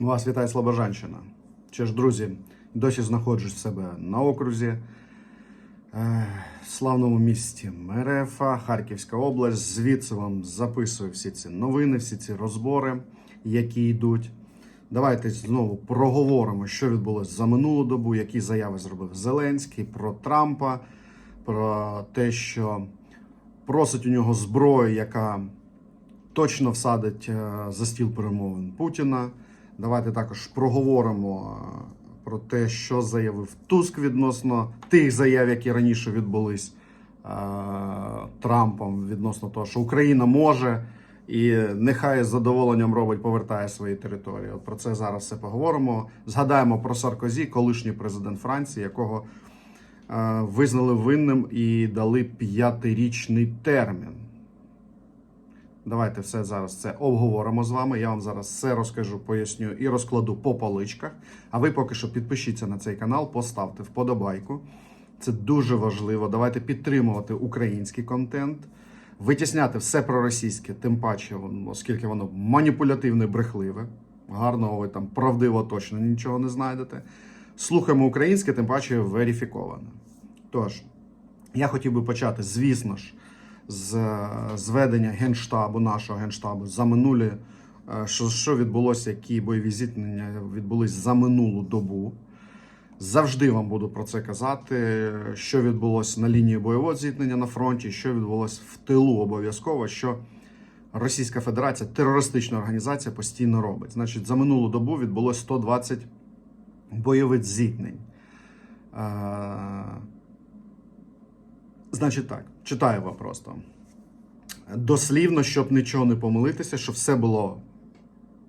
Вас вітає Слобожанщина. Чи ж, друзі, досі знаходжусь в себе на окрузі, е, славному місті Мерефа, Харківська область. Звідси вам записую всі ці новини, всі ці розбори, які йдуть. Давайте знову проговоримо, що відбулося за минулу добу, які заяви зробив Зеленський про Трампа, про те, що просить у нього зброю, яка точно всадить е, за стіл перемовин Путіна. Давайте також проговоримо е, про те, що заявив Туск відносно тих заяв, які раніше відбулись е, Трампом, відносно того, що Україна може і нехай з задоволенням робить, повертає свої території. От про це зараз все поговоримо. Згадаємо про Саркозі, колишній президент Франції, якого е, визнали винним і дали п'ятирічний термін. Давайте все зараз це обговоримо з вами. Я вам зараз все розкажу, поясню і розкладу по поличках. А ви поки що підпишіться на цей канал, поставте вподобайку. Це дуже важливо. Давайте підтримувати український контент, витісняти все проросійське, тим паче, оскільки воно маніпулятивне, брехливе. Гарного ви там правдиво точно нічого не знайдете. Слухаємо українське, тим паче верифіковане. Тож, я хотів би почати, звісно ж, з е, зведення генштабу, нашого генштабу за минулі, е, що, що відбулося, які бойові зіткнення відбулись за минулу добу. Завжди вам буду про це казати, що відбулося на лінії бойового зіткнення на фронті, що відбулося в тилу обов'язково, що Російська Федерація, терористична організація, постійно робить. Значить, за минулу добу відбулося 120 бойових зіткнень. Значить так, читаю вам просто. Дослівно, щоб нічого не помилитися, щоб все було,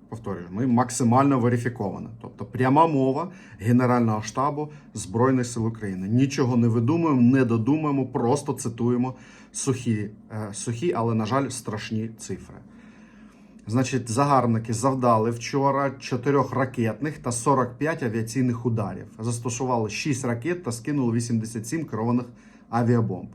повторюю, ми максимально верифіковано. Тобто пряма мова Генерального штабу Збройних сил України. Нічого не видумуємо, не додумуємо, просто цитуємо сухі, е, сухі, але, на жаль, страшні цифри. Значить, загарбники завдали вчора 4 ракетних та 45 авіаційних ударів. Застосували 6 ракет та скинули 87 керованих авіабомб.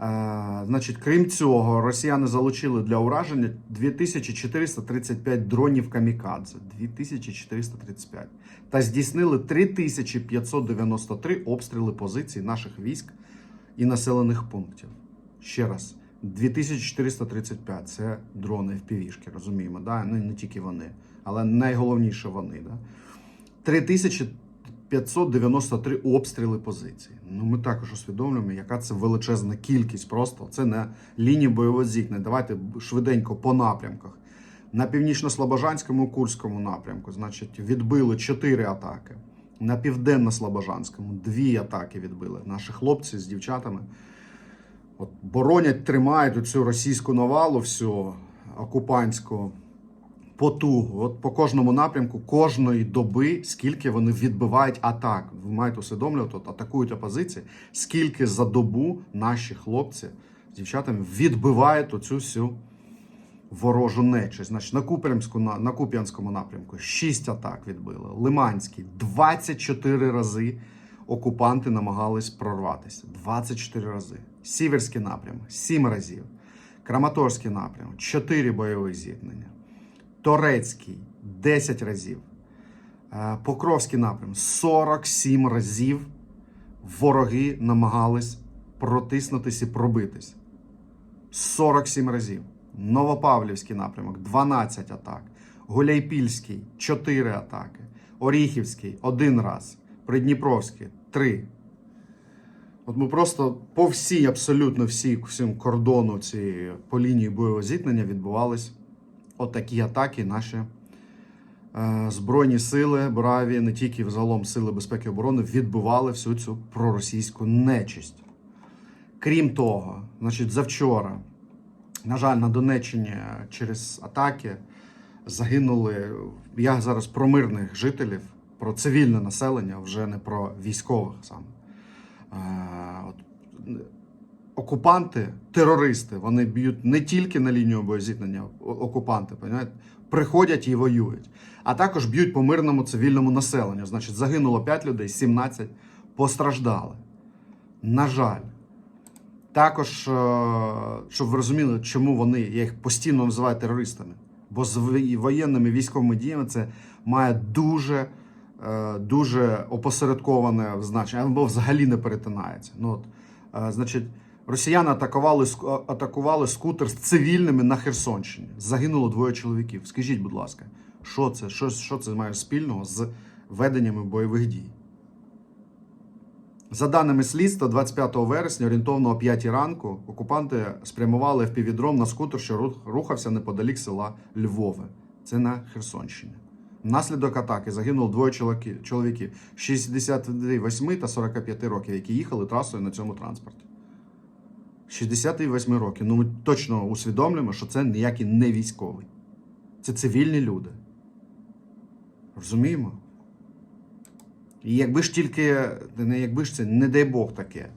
Е, значить, крім цього, росіяни залучили для ураження 2435 дронів камікадзе. 2435. Та здійснили 3593 обстріли позицій наших військ і населених пунктів. Ще раз, 2435 це дрони впівішки, розуміємо, да? ну, не тільки вони, але найголовніше вони. Да? 3593 обстріли позицій. Ну, ми також усвідомлюємо, яка це величезна кількість. Просто це не лінії бойового зіткнення. Давайте швиденько по напрямках. На північно-слобожанському Курському напрямку, значить, відбили 4 атаки. На південно-слобожанському дві атаки відбили. Наші хлопці з дівчатами от, боронять, тримають цю російську навалу, всю окупантську потугу. От по кожному напрямку, кожної доби, скільки вони відбивають атак. Ви маєте усвідомлювати, от атакують опозиції, скільки за добу наші хлопці з дівчатами відбивають оцю всю ворожу нечисть. Значить, на Куп'янську, на, на Куп'янському напрямку 6 атак відбили. Лиманський 24 рази окупанти намагались прорватися. 24 рази. Сіверський напрямок 7 разів. Краматорський напрямок 4 бойові зіткнення. Торецький 10 разів. Е, Покровський напрям 47 разів вороги намагались протиснутися і пробитись. 47 разів. Новопавлівський напрямок 12 атак. Гуляйпільський 4 атаки. Оріхівський 1 раз. Придніпровський 3. От ми просто по всій, абсолютно всій всім кордону цієї по лінії бойового зіткнення відбувались отакі атаки наші е, збройні сили, браві, не тільки взагалом сили безпеки і оборони, відбивали всю цю проросійську нечисть. Крім того, значить, завчора, на жаль, на Донеччині через атаки загинули. Я зараз про мирних жителів, про цивільне населення, вже не про військових саме. Е, окупанти, терористи, вони б'ють не тільки на лінію боєзіткнення, окупанти, понімаєте, приходять і воюють, а також б'ють по мирному цивільному населенню. Значить, загинуло 5 людей, 17 постраждали. На жаль. Також, е, щоб ви розуміли, чому вони, я їх постійно називаю терористами. Бо з воєнними військовими діями це має дуже, е, дуже опосередковане значення, або взагалі не перетинається. Ну, от, е, значить, росіяни атакували, атакували скутер з цивільними на Херсонщині. Загинуло двоє чоловіків. Скажіть, будь ласка, що це? Що, що це має спільного з веденнями бойових дій? За даними слідства, 25 вересня, орієнтовно о 5 ранку, окупанти спрямували впівдром на скутер, що рухався неподалік села Львове. Це на Херсонщині. Внаслідок атаки загинуло двоє чоловіків 68 та 45 років, які їхали трасою на цьому транспорті. 68 років. Ну ми точно усвідомлюємо, що це ніякий не військовий. Це цивільні люди. Розуміємо? І якби ж тільки, не якби ж це, не дай Бог таке.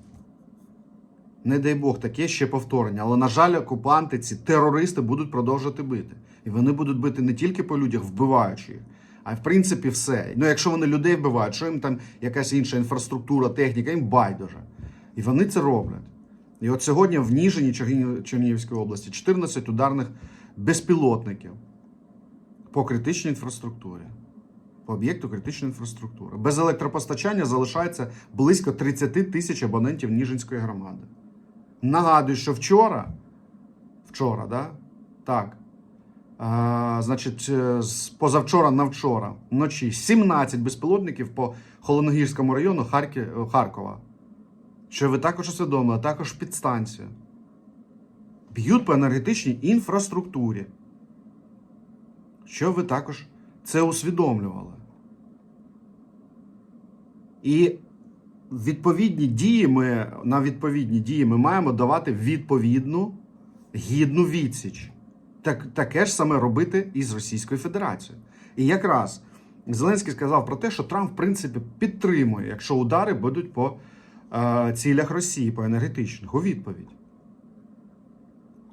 Не дай Бог таке ще повторення. Але, на жаль, окупанти, ці терористи будуть продовжувати бити. І вони будуть бити не тільки по людях, вбиваючи їх, а в принципі все. Ну, якщо вони людей вбивають, що їм там якась інша інфраструктура, техніка, їм байдуже. І вони це роблять. І от сьогодні в Ніжині Чернігівської області 14 ударних безпілотників по критичній інфраструктурі. По об'єкту критичної інфраструктури. Без електропостачання залишається близько 30 тисяч абонентів Ніжинської громади. Нагадую, що вчора, вчора, да? так, а, значить, е, з позавчора на вчора вночі 17 безпілотників по Холодногірському району Харків, Харкова. Що ви також усвідомили, також підстанцію. Б'ють по енергетичній інфраструктурі. Що ви також це усвідомлювали. І відповідні дії ми, на відповідні дії ми маємо давати відповідну гідну відсіч. Так, таке ж саме робити і з Російською Федерацією. І якраз Зеленський сказав про те, що Трамп, в принципі, підтримує, якщо удари будуть по цілях Росії, по енергетичних, у відповідь.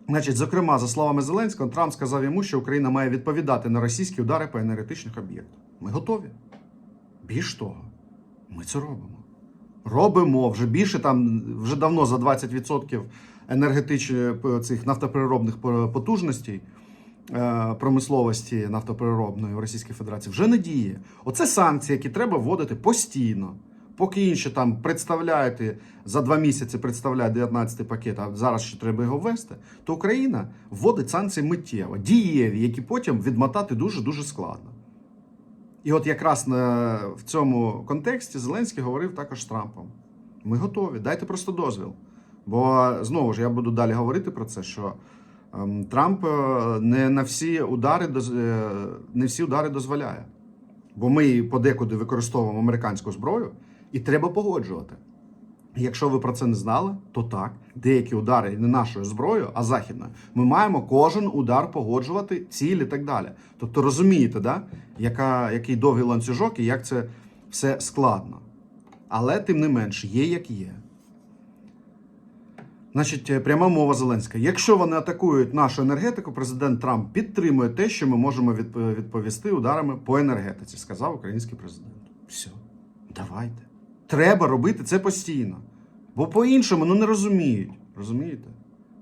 Значить, зокрема, за словами Зеленського, Трамп сказав йому, що Україна має відповідати на російські удари по енергетичних об'єктах. Ми готові. Більш того, ми це робимо. Робимо вже більше там, вже давно за 20% енергетичних цих нафтопереробних потужностей е, промисловості нафтопереробної в Російській Федерації вже не діє. Оце санкції, які треба вводити постійно. Поки інші там представляєте за два місяці представляє 19 пакет, а зараз ще треба його ввести, то Україна вводить санкції миттєво, дієві, які потім відмотати дуже дуже складно. І от якраз на, в цьому контексті Зеленський говорив також з Трампом: ми готові, дайте просто дозвіл. Бо знову ж я буду далі говорити про це, що ем, Трамп е, не на всі удари е, не всі удари дозволяє. Бо ми подекуди використовуємо американську зброю, і треба погоджувати. Якщо ви про це не знали, то так, деякі удари не нашою зброєю, а західною, ми маємо кожен удар погоджувати, ціль і так далі. Тобто розумієте, да, яка, який довгий ланцюжок і як це все складно. Але тим не менш, є як є. Значить, е, пряма мова Зеленська. Якщо вони атакують нашу енергетику, президент Трамп підтримує те, що ми можемо відповісти ударами по енергетиці, сказав український президент. Все, давайте. Треба робити це постійно. Бо по-іншому ну не розуміють. Розумієте?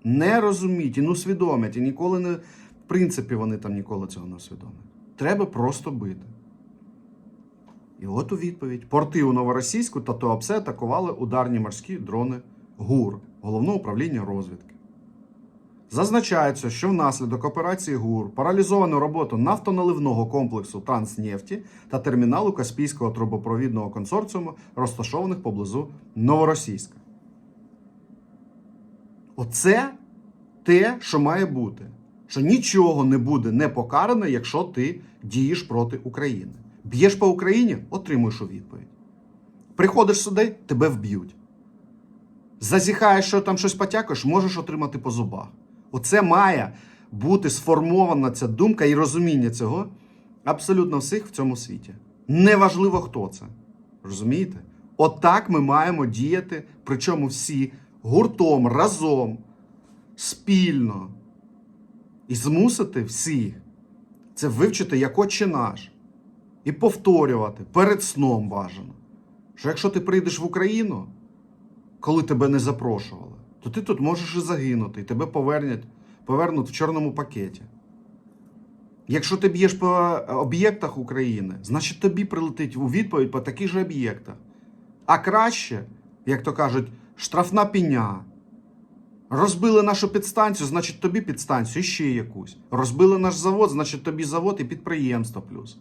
Не розуміють і не усвідомлять, і ніколи не. В принципі, вони там ніколи цього не усвідомлять. Треба просто бити. І от у відповідь: порти у Новоросійську та Туапсе атакували ударні морські дрони ГУР, головного управління розвідки. Зазначається, що внаслідок операції ГУР паралізовано роботу нафтоналивного комплексу Транснефті та терміналу Каспійського трубопровідного консорціуму, розташованих поблизу Новоросійська. Оце те, що має бути. Що нічого не буде не покаране, якщо ти дієш проти України. Б'єш по Україні, отримуєш у відповідь. Приходиш сюди, тебе вб'ють. Зазіхаєш, що там щось потякаєш, можеш отримати по зубах. Оце має бути сформована ця думка і розуміння цього абсолютно всіх в цьому світі. Неважливо, хто це. Розумієте? Отак ми маємо діяти, причому всі гуртом, разом, спільно. І змусити всіх це вивчити як отче наш. І повторювати перед сном бажано. Що якщо ти прийдеш в Україну, коли тебе не запрошували, то ти тут можеш і загинути, і тебе повернуть, повернуть в чорному пакеті. Якщо ти б'єш по об'єктах України, значить тобі прилетить у відповідь по таких же об'єктах. А краще, як то кажуть, штрафна піня. Розбили нашу підстанцію, значить тобі підстанцію і ще якусь. Розбили наш завод, значить тобі завод і підприємство плюс.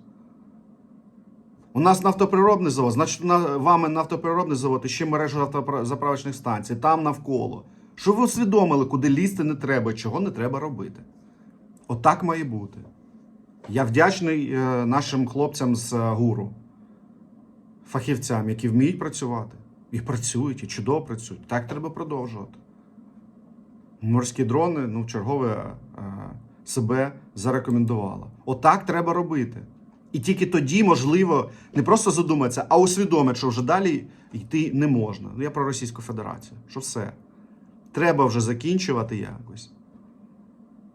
У нас нафтопереробний завод, значить, вами нафтопереробний завод і ще мережа автозаправочних станцій, там навколо. Щоб ви усвідомили, куди лізти не треба, і чого не треба робити. Отак має бути. Я вдячний е, нашим хлопцям з е, гуру, фахівцям, які вміють працювати. І працюють, і чудово працюють. Так треба продовжувати. Морські дрони, ну, чергове е, себе зарекомендувало. Отак треба робити. І тільки тоді, можливо, не просто задуматися, а усвідомити, що вже далі йти не можна. Ну, я про Російську Федерацію, що все. Треба вже закінчувати якось.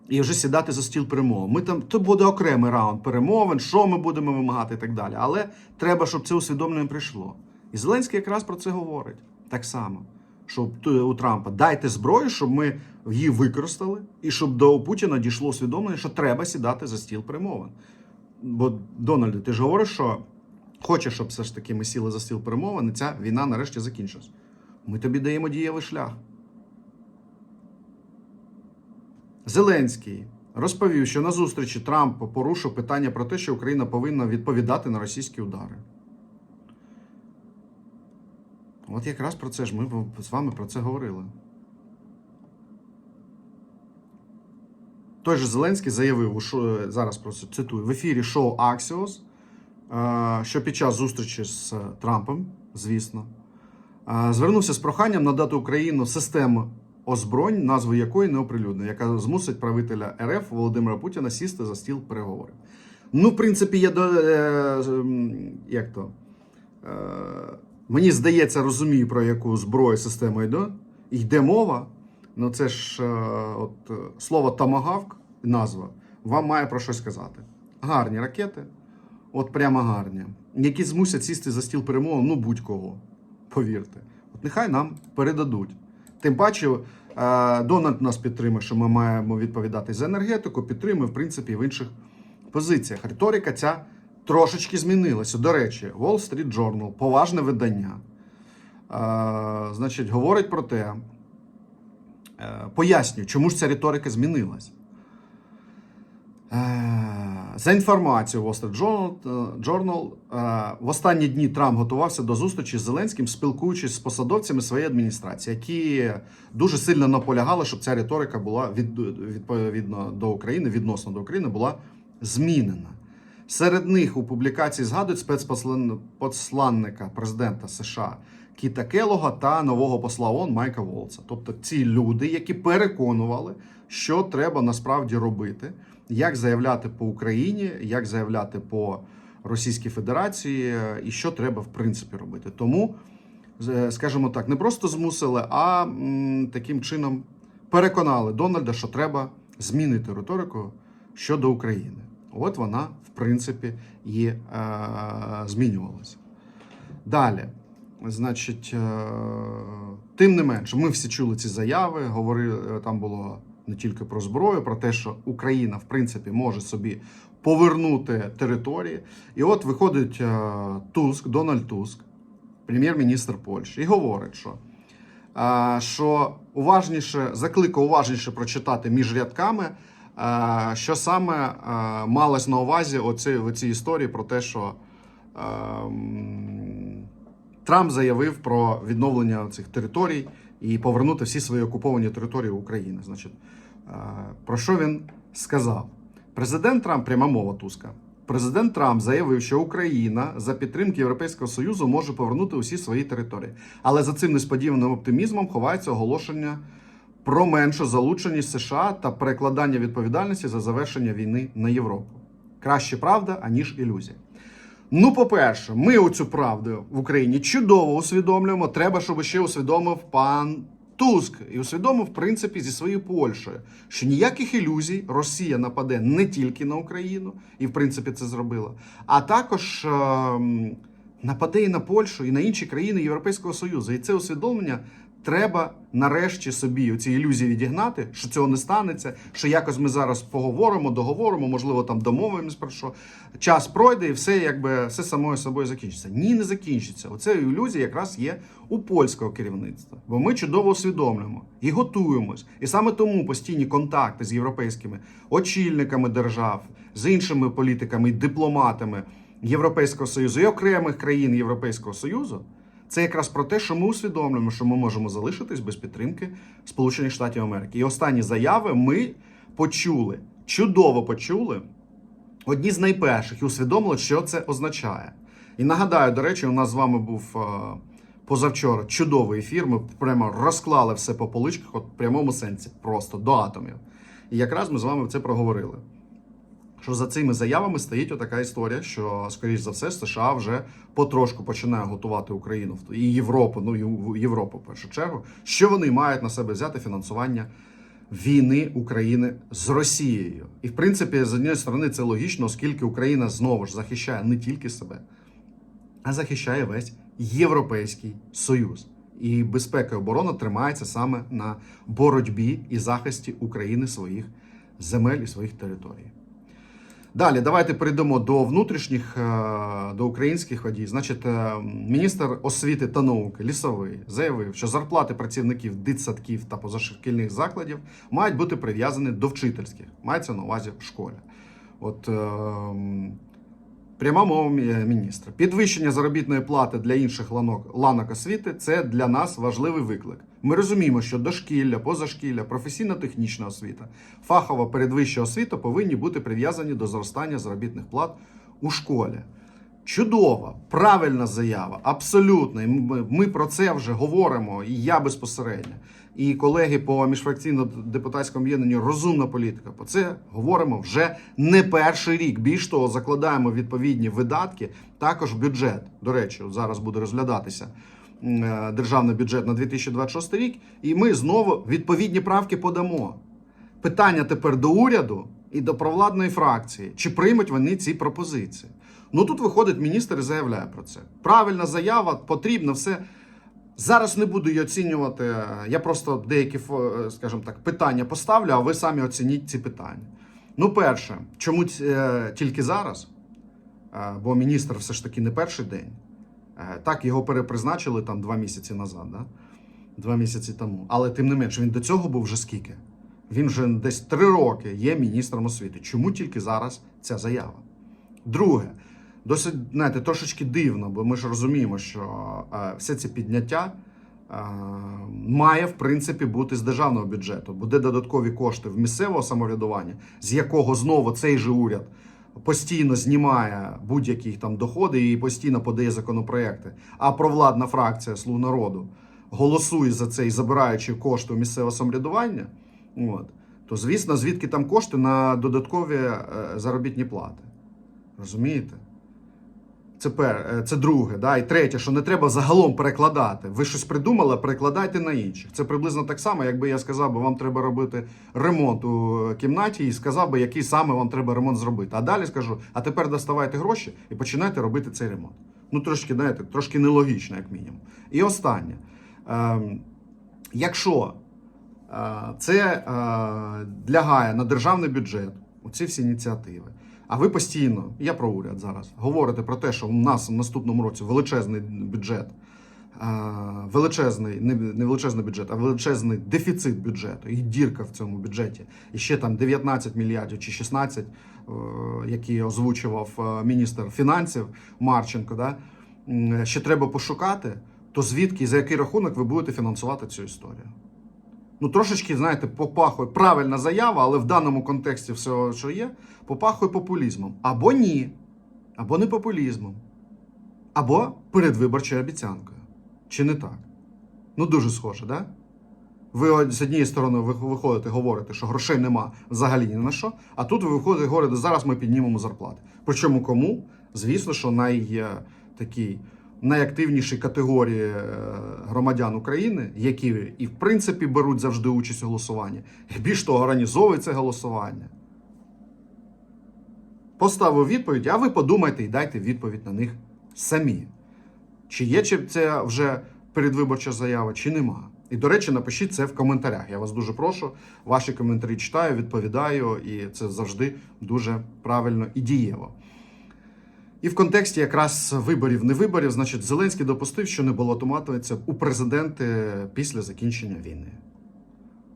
І вже сідати за стіл перемовин. Ми там, то буде окремий раунд перемовин, що ми будемо вимагати і так далі. Але треба, щоб це усвідомлення прийшло. І Зеленський якраз про це говорить так само. Щоб у Трампа дайте зброю, щоб ми її використали, і щоб до Путіна дійшло усвідомлення, що треба сідати за стіл перемовин. Бо, Дональде, ти ж говориш, що хочеш, щоб все ж таки ми сіли за стіл перемовин, і ця війна нарешті закінчилась. Ми тобі даємо дієвий шлях. Зеленський розповів, що на зустрічі Трамп порушив питання про те, що Україна повинна відповідати на російські удари. От якраз про це ж ми з вами про це говорили. Той же Зеленський заявив, у зараз просто цитую, в ефірі шоу Axios, е, що під час зустрічі з Трампом, звісно, е, звернувся з проханням надати Україну систему озброєнь, назву якої не оприлюднено, яка змусить правителя РФ Володимира Путіна сісти за стіл переговорів. Ну, в принципі, я до е, як то. Е, мені здається, розумію, про яку зброю систему йде. Йде мова. Ну, це ж е, от, е, слово тамагавк, назва, вам має про щось сказати. Гарні ракети, от прямо гарні, які змусять сісти за стіл перемови, ну будь-кого. Повірте. От нехай нам передадуть. Тим паче, Дональд нас підтримує, що ми маємо відповідати за енергетику, підтримує, в принципі, в інших позиціях. Риторика ця трошечки змінилася. До речі, Wall Street Journal, поважне видання, значить, говорить про те, е, пояснює, чому ж ця риторика змінилась. Е, За інформацією Wall Street Journal, е, е, в останні дні Трамп готувався до зустрічі з Зеленським, спілкуючись з посадовцями своєї адміністрації, які дуже сильно наполягали, щоб ця риторика була від, відповідно до України, відносно до України, була змінена. Серед них у публікації згадують спецпосланника президента США Кіта Келога та нового посла ООН Майка Волца. Тобто ці люди, які переконували, що треба насправді робити, як заявляти по Україні, як заявляти по Російській Федерації, і що треба в принципі робити. Тому, скажімо так, не просто змусили, а таким чином переконали Дональда, що треба змінити риторику щодо України. От вона, в принципі, і е, змінювалася. Далі, значить, е, тим не менше, ми всі чули ці заяви. Говорили, е, там було не тільки про зброю, про те, що Україна, в принципі, може собі повернути території. І от виходить е, Туск, Дональд Туск, прем'єр-міністр Польщі, і говорить, що, е, що уважніше, закликав уважніше прочитати між рядками. Е, Що саме малось на увазі оці, в цій історії про те, що е, Трамп заявив про відновлення цих територій і повернути всі свої окуповані території України. Значить, е, про що він сказав? Президент Трамп, пряма мова Туска. Президент Трамп заявив, що Україна за підтримки Європейського Союзу може повернути усі свої території. Але за цим несподіваним оптимізмом ховається оголошення про меншу залученість США та перекладання відповідальності за завершення війни на Європу. Краще правда, аніж ілюзія. Ну, по-перше, ми оцю правду в Україні чудово усвідомлюємо. Треба, щоб ще усвідомив пан Туск і усвідомив, в принципі, зі своєю Польщею, що ніяких ілюзій Росія нападе не тільки на Україну, і в принципі це зробила, а також ем, нападе і на Польщу, і на інші країни Європейського Союзу. І це усвідомлення Треба нарешті собі ці ілюзії відігнати, що цього не станеться, що якось ми зараз поговоримо, договоримо, можливо, там домовимось про що. Час пройде і все якби все самою собою закінчиться. Ні, не закінчиться. Оце ілюзія якраз є у польського керівництва. Бо ми чудово усвідомлюємо і готуємось. І саме тому постійні контакти з європейськими очільниками держав, з іншими політиками і дипломатами Європейського Союзу і окремих країн Європейського Союзу. Це якраз про те, що ми усвідомлюємо, що ми можемо залишитись без підтримки Сполучених Штатів Америки. І останні заяви ми почули, чудово почули, одні з найперших, і усвідомили, що це означає. І нагадаю, до речі, у нас з вами був е, позавчора чудовий ефір. Ми прямо розклали все по поличках, от в прямому сенсі, просто до атомів. І якраз ми з вами це проговорили. Що за цими заявами стоїть отака історія, що, скоріш за все, США вже потрошку починає готувати Україну і Європу, ну Європу в першу чергу, що вони мають на себе взяти фінансування війни України з Росією. І в принципі, з однієї сторони, це логічно, оскільки Україна знову ж захищає не тільки себе, а захищає весь Європейський Союз. І безпека і оборона тримається саме на боротьбі і захисті України своїх земель і своїх територій. Далі давайте перейдемо до внутрішніх, е, до українських водій. Значить, е, міністр освіти та науки лісовий заявив, що зарплати працівників дитсадків та позашкільних закладів мають бути прив'язані до вчительських. Мається на увазі в школі. От е, пряма мова міністра. Підвищення заробітної плати для інших ланок, ланок освіти це для нас важливий виклик. Ми розуміємо, що дошкілля, позашкілля, професійно-технічна освіта, фахова передвища освіта повинні бути прив'язані до зростання заробітних плат у школі. Чудова, правильна заява, абсолютно. Ми, про це вже говоримо, і я безпосередньо. І колеги по міжфракційно-депутатському об'єднанню розумна політика. По це говоримо вже не перший рік. Більш того, закладаємо відповідні видатки також бюджет. До речі, зараз буде розглядатися державний бюджет на 2026 рік, і ми знову відповідні правки подамо. Питання тепер до уряду і до провладної фракції, чи приймуть вони ці пропозиції. Ну тут виходить міністр і заявляє про це. Правильна заява, потрібно все. Зараз не буду її оцінювати. Я просто деякі, скажімо так, питання поставлю, а ви самі оцініть ці питання. Ну, перше, чому е, тільки зараз? Е, Бо міністр все ж таки не перший день. Е, Так, його перепризначили там два місяці назад, да? два місяці тому. Але тим не менш, він до цього був вже скільки? Він вже десь три роки є міністром освіти. Чому тільки зараз ця заява? Друге, досить знаєте, трошечки дивно, бо ми ж розуміємо, що е, все це підняття е, має в принципі бути з державного бюджету. Буде додаткові кошти в місцевого самоврядування, з якого знову цей же уряд постійно знімає будь-які там доходи і постійно подає законопроекти. А провладна фракція Слуг народу голосує за це і забираючи кошти у місцеве самоврядування. От. То звісно, звідки там кошти на додаткові е, заробітні плати. Розумієте? Це пер, е, це друге. Да? І третє, що не треба загалом перекладати. Ви щось придумали, перекладайте на інших. Це приблизно так само, якби я сказав, би, вам треба робити ремонт у кімнаті і сказав би, який саме вам треба ремонт зробити. А далі скажу: а тепер доставайте гроші і починайте робити цей ремонт. Ну, трошки, знаєте, трошки нелогічно, як мінімум. І останнє. Ем, якщо е, це е, лягає на державний бюджет, оці всі ініціативи. А ви постійно, я про уряд зараз, говорите про те, що у нас в наступному році величезний бюджет, е, величезний, не, величезний бюджет, а величезний дефіцит бюджету і дірка в цьому бюджеті. І ще там 19 мільярдів чи 16, е, які озвучував е, міністр фінансів Марченко. Да? Ще треба пошукати, то звідки за який рахунок ви будете фінансувати цю історію? Ну трошечки, знаєте, попахує правильна заява, але в даному контексті всього, що є, попахує популізмом. Або ні, або не популізмом, або передвиборчою обіцянкою. Чи не так? Ну, дуже схоже, да? Ви з однієї сторони виходите, говорите, що грошей нема взагалі ні на що, а тут ви виходите і говорите, зараз ми піднімемо зарплати. Причому кому? Звісно, що най, такий, найактивніші категорії е, громадян України, які і в принципі беруть завжди участь у голосуванні, і більш того, організовують це голосування. Поставив відповідь, а ви подумайте і дайте відповідь на них самі. Чи є чи це вже передвиборча заява, чи нема. І, до речі, напишіть це в коментарях. Я вас дуже прошу. Ваші коментарі читаю, відповідаю, і це завжди дуже правильно і дієво. І в контексті якраз виборів не виборів, значить, Зеленський допустив, що не балотуватиметься у президенти після закінчення війни.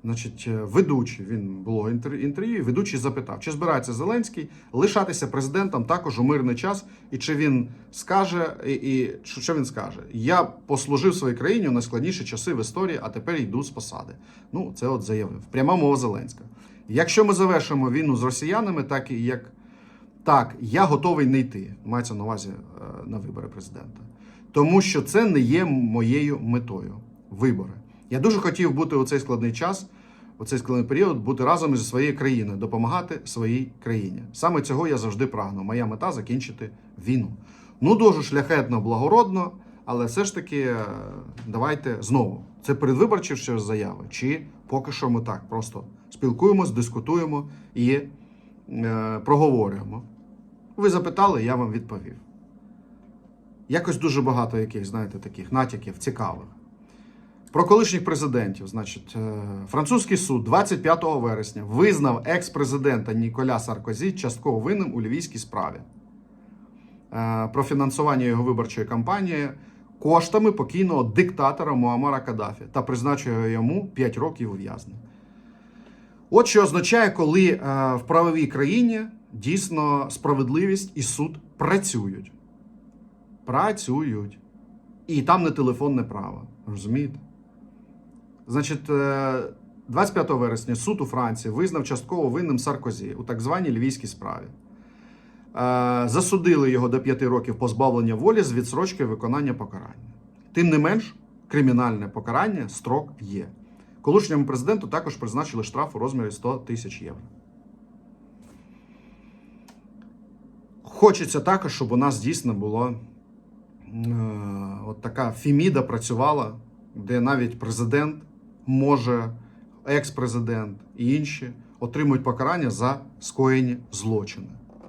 Значить, е, ведучий він було інтер- інтерв'ю, ведучий запитав, чи збирається Зеленський лишатися президентом також у мирний час, і чи він скаже, і, і що він скаже? Я послужив своїй країні у найскладніші часи в історії, а тепер йду з посади. Ну, це от заявив. Пряма мова Зеленська. Якщо ми завершимо війну з росіянами, так і як так, я готовий не йти. Мається на увазі е, на вибори президента. Тому що це не є моєю метою. Вибори. Я дуже хотів бути у цей складний час, у цей складний період, бути разом із своєю країною, допомагати своїй країні. Саме цього я завжди прагну. Моя мета закінчити війну. Ну, дуже шляхетно, благородно, але все ж таки е, давайте знову. Це передвиборчі ще заяви, чи поки що ми так просто спілкуємось, дискутуємо і е, проговорюємо. Ви запитали, я вам відповів. Якось дуже багато яких, знаєте, таких натяків цікавих. Про колишніх президентів, значить, е, французький суд 25 вересня визнав екс-президента Ніколя Саркозі частково винним у львівській справі е, про фінансування його виборчої кампанії коштами покійного диктатора Муаммара Каддафі та призначив йому 5 років ув'язнення. От що означає, коли е, в правовій країні дійсно справедливість і суд працюють. Працюють. І там не телефонне право. Розумієте? Значить, е, 25 вересня суд у Франції визнав частково винним Саркозі у так званій львівській справі. Е, Засудили його до 5 років позбавлення волі з відсрочки виконання покарання. Тим не менш, кримінальне покарання строк є. Колишньому президенту також призначили штраф у розмірі 100 тисяч євро. Хочеться також, щоб у нас дійсно було е, от така фіміда працювала, де навіть президент може, екс-президент і інші отримують покарання за скоєні злочини.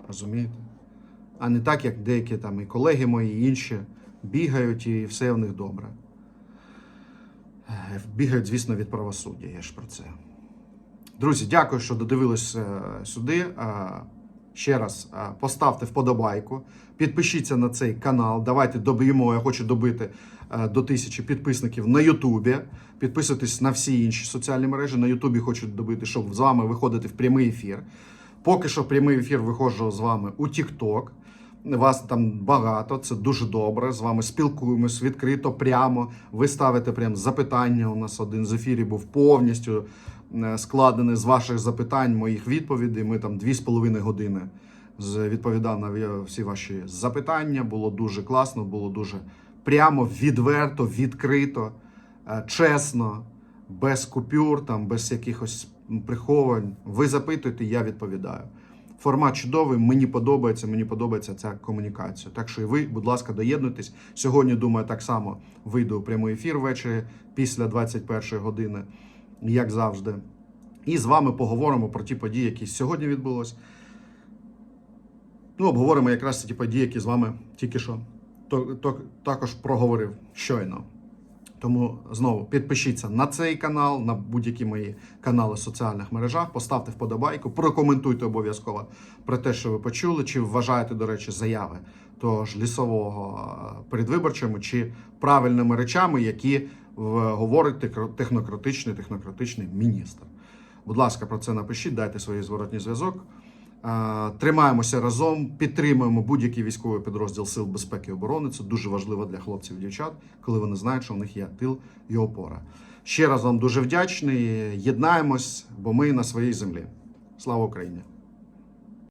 Розумієте? А не так, як деякі там і колеги мої, і інші бігають, і все в них добре. Е, Бігають, звісно, від правосуддя. Я ж про це. Друзі, дякую, що додивились е, сюди. Ще раз е, поставте вподобайку, підпишіться на цей канал. Давайте доб'ємо. Я хочу добити е, до тисячі підписників на Ютубі. Підписуйтесь на всі інші соціальні мережі. На Ютубі хочу добити, щоб з вами виходити в прямий ефір. Поки що прямий ефір виходжу з вами у TikTok. Вас там багато, це дуже добре. З вами спілкуємось відкрито, прямо. Ви ставите прям запитання. У нас один з ефірів був повністю е, складений з ваших запитань, моїх відповідей. Ми там дві з половиною години з- відповідав на всі ваші запитання. Було дуже класно, було дуже прямо, відверто, відкрито, е, чесно, без купюр, там, без якихось приховань. Ви запитуєте, я відповідаю. Формат чудовий, мені подобається, мені подобається ця комунікація. Так що і ви, будь ласка, доєднуйтесь. Сьогодні, думаю, так само вийду у прямий ефір ввечері після 21 години, як завжди. І з вами поговоримо про ті події, які сьогодні відбулись. Ну, обговоримо якраз ті події, які з вами тільки що також проговорив щойно. Тому знову підпишіться на цей канал, на будь-які мої канали в соціальних мережах, поставте вподобайку, прокоментуйте обов'язково про те, що ви почули, чи вважаєте, до речі, заяви того ж лісового е, передвиборчими, чи правильними речами, які говорить технократичний технократичний міністр. Будь ласка, про це напишіть, дайте свій зворотній зв'язок. Тримаємося разом, підтримуємо будь-який військовий підрозділ Сил безпеки і оборони. Це дуже важливо для хлопців і дівчат, коли вони знають, що в них є тил і опора. Ще раз вам дуже вдячний. Єднаємось, бо ми на своїй землі. Слава Україні!